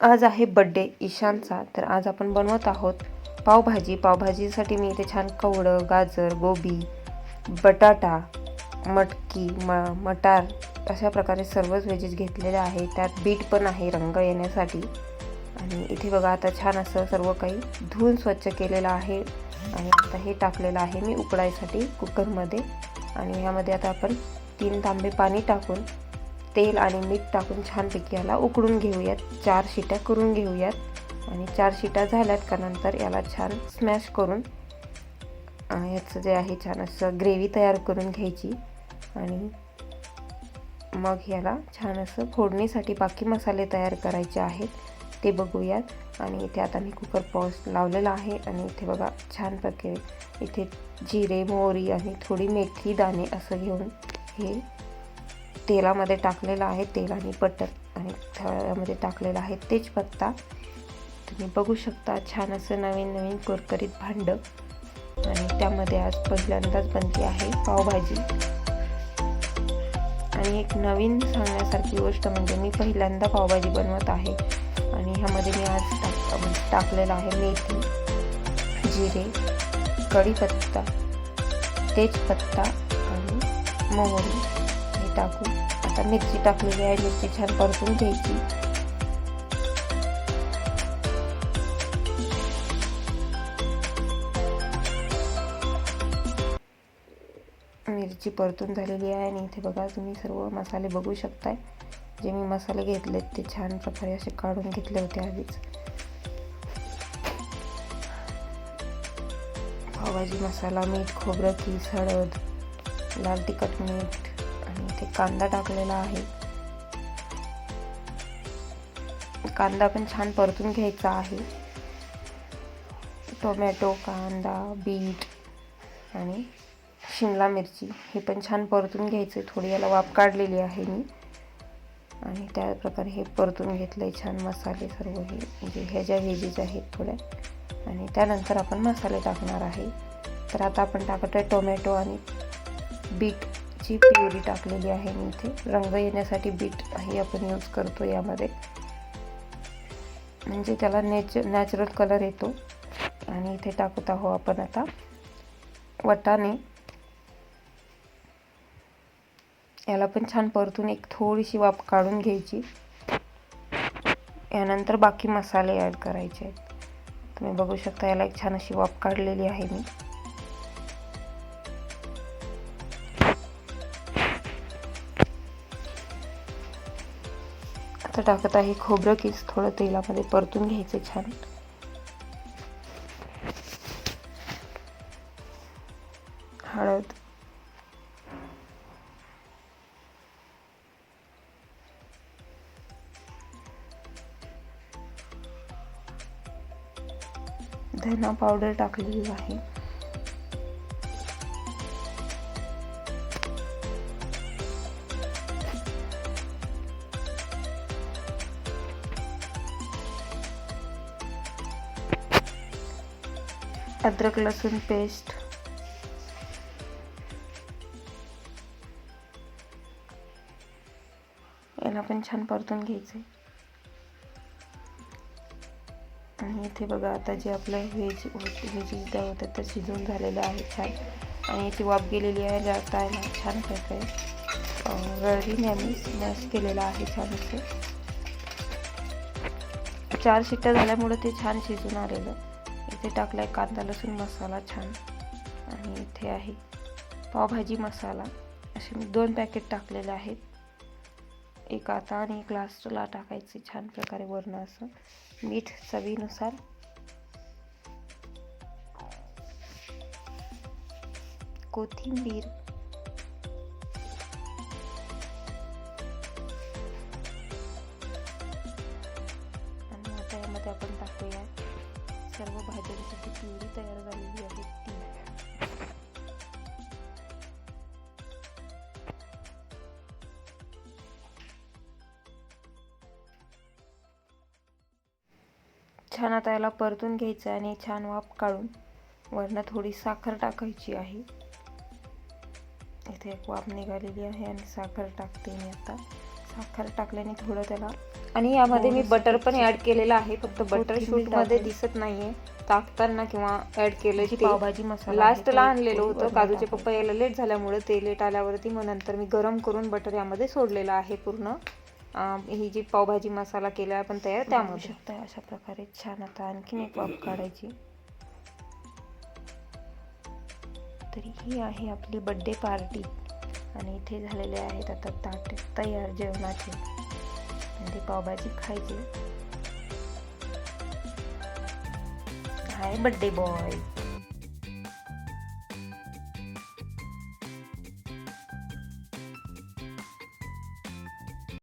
आज आहे बड्डे ईशानचा. तर आज आपण बनवत आहोत पावभाजी. पावभाजीसाठी मी इथे छान कवडं गाजर गोबी बटाटा मटकी म मटार अशा प्रकारे सर्वच व्हेजेस घेतलेले आहे त्यात बीट पण आहे रंग येण्यासाठी. आणि इथे बघा आता छान असं सर्व काही धुवून स्वच्छ केलेलं आहे. आणि आता हे टाकलेलं आहे मी उकडायसाठी कुकरमध्ये आणि ह्यामध्ये आता आपण तीन तांबे पाणी टाकून तेल आणि मीठ टाकून छानपैकी याला उकडून घेऊयात. चार शिट्या करून घेऊयात. आणि चार शिट्या झाल्यात का नंतर याला छान स्मॅश करून याचं जे आहे छान असं ग्रेव्ही तयार करून घ्यायची. आणि मग याला छान असं फोडणीसाठी बाकी मसाले तयार करायचे आहेत. ते बघूयात. आणि इथे आता मी कुकर पॉस लावलेला आहे. आणि इथे बघा छान प्रकारे इथे जिरे मोहरी आणि थोडी मेथी दाणे असं घेऊन हे तेलामध्ये टाकलेलं आहे तेल आणि बटर आणि तव्यामध्ये टाकलेलं आहे तेजपत्ता. तुम्ही बघू शकता छान असं नवीन नवीन कुरकुरीत भांडं. आणि त्यामध्ये आज पहिल्यांदाच बनते आहे पावभाजी. आणि एक नवीन सांगण्यासारखी गोष्ट म्हणजे मी पहिल्यांदा पावभाजी बनवत आहे. आणि ह्यामध्ये मी आज टाक टाकलेलं आहे मेथी जिरे कढीपत्ता तेजपत्ता आणि मोहरी. टाकू. टाकून आता मिरची टाकलेली आहे मिरची छान परतून घ्यायची. मिरची परतून झालेली आहे आणि इथे बघा तुम्ही सर्व मसाले बघू शकताय. जे मी मसाले घेतलेत ते छान प्रकारे असे काढून घेतले होते आधीच. पावभाजी मसाला मीठ खोबरं किस हळद लाल तिखट मीठ इथे कांदा टाकलेला आहे. कांदा पण छान परतून घ्यायचा आहे. टोमॅटो कांदा बीट आणि शिमला मिरची हे पण छान परतून घ्यायचं थोडी याला वाफ काढलेली आहे मी. आणि त्याप्रकारे हे परतून घेतलं आहे छान मसाले सर्व हे. म्हणजे ह्या ज्या व्हेजेस आहेत थोड्या. आणि त्यानंतर आपण मसाले टाकणार आहे. तर आता आपण टाकतो आहे टोमॅटो आणि बीट. बीटची प्युरी टाकलेली आहे मी इथे. रंग येण्यासाठी बीट हे आपण यूज करतो यामध्ये. म्हणजे त्याला नॅच नॅचरल कलर येतो. आणि इथे टाकत आहो आपण आता वटाणे. याला पण छान परतून एक थोडीशी वाफ काढून घ्यायची. यानंतर बाकी मसाले ॲड करायचे आहेत. तुम्ही बघू शकता याला एक छान अशी वाफ काढलेली आहे मी. आता टाकत आहे. खोबरं किस थोडं तेलामध्ये परतून घ्यायचं छान. हळद. धना पावडर टाकलेली आहे. अद्रक लसूण पेस्ट. याला पण छान परतून घ्यायचं आणि इथे बघा आता जे आपलं व्हेज व्हेज द्या होतं तर शिजून झालेलं आहे छान. आणि इथे वाफ गेलेली आहे जास्त आहे ना छान प्रकारे रळीने आम्ही मॅश केलेला आहे छान असं. चार शिट्ट्या झाल्यामुळे ते छान शिजून आलेलं. इथे टाकला आहे कांदा लसूण मसाला छान. आणि इथे आहे पावभाजी मसाला. असे मी दोन पॅकेट टाकलेले आहेत. एक आता आणि एक लास्टला टाकायचे छान प्रकारे वरणं असं. मीठ चवीनुसार. कोथिंबीर. आणि आता यामध्ये आपण टाकूया. सर्व भाज्यांसाठी प्युरी तयार झालेली आहे ती. छान आता याला परतून घ्यायचं आणि छान वाफ काढून वरनं थोडी साखर टाकायची आहे. इथे एक वाफ निघालेली आहे आणि साखर टाकते मी आता. साखर टाकल्याने थोडं त्याला. आणि यामध्ये मी बटर पण ऍड केलेलं आहे. फक्त बटर कोथिंबीर शूटमध्ये टाकून. दिसत नाहीये. टाकताना किंवा ऍड केलं जी ते पावभाजी मसाला आहे लास्टला आणलेलं होतं. काजूचे. पप्पा यायला लेट झाल्यामुळे ते लेट आल्यावरती मग नंतर मी गरम करून बटर यामध्ये सोडलेलं आहे पूर्ण. ही जी पावभाजी मसाला केला आपण तयार त्यामध्ये. शकता अशा प्रकारे. छान आता आणखीन एक वाफ काढायची. तरी ही आहे आपली बड्डे पार्टी आणि इथे झालेले आहेत आता ताट तयार जेवणाचे. म्हणजे पावभाजी खायची. हाय बड्डे बॉय